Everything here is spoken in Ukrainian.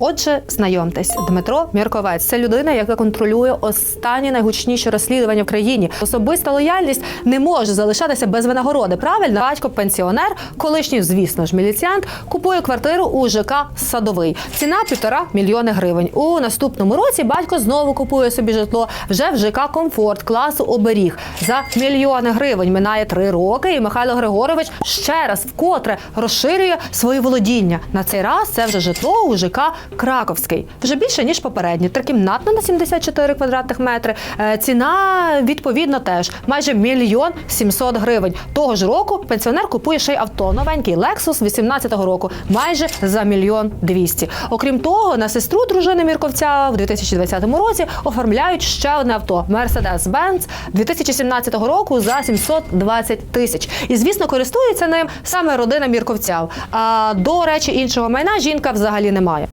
Отже, знайомтесь, Дмитро Мірковець. Це людина, яка контролює останні найгучніші розслідування в країні. Особиста лояльність не може залишатися без винагороди. Правильно, батько пенсіонер, колишній, звісно ж, міліціант, купує квартиру у ЖК Садовий. Ціна півтора мільйони гривень. У наступному році батько знову купує собі житло вже в ЖК Комфорт класу оберіг за мільйони гривень. Минає три роки, і Михайло Григорович ще раз вкотре розширює свої володіння. На цей раз це вже житло у ЖК Краковський. Вже більше ніж попередні. Трикімнатна на 74 квадратних метри. Е, Ціна відповідно теж майже мільйон сімсот гривень. Того ж року пенсіонер купує ще й авто. Новенький Lexus 18-го року, майже за мільйон двісті. Окрім того, на сестру дружини Мірковця в 2020 році оформляють ще одне авто Mercedes-Benz 2017 року за 720 тисяч. І звісно, користується ним саме родина Мірковця. А до речі, іншого майна жінка взагалі не має.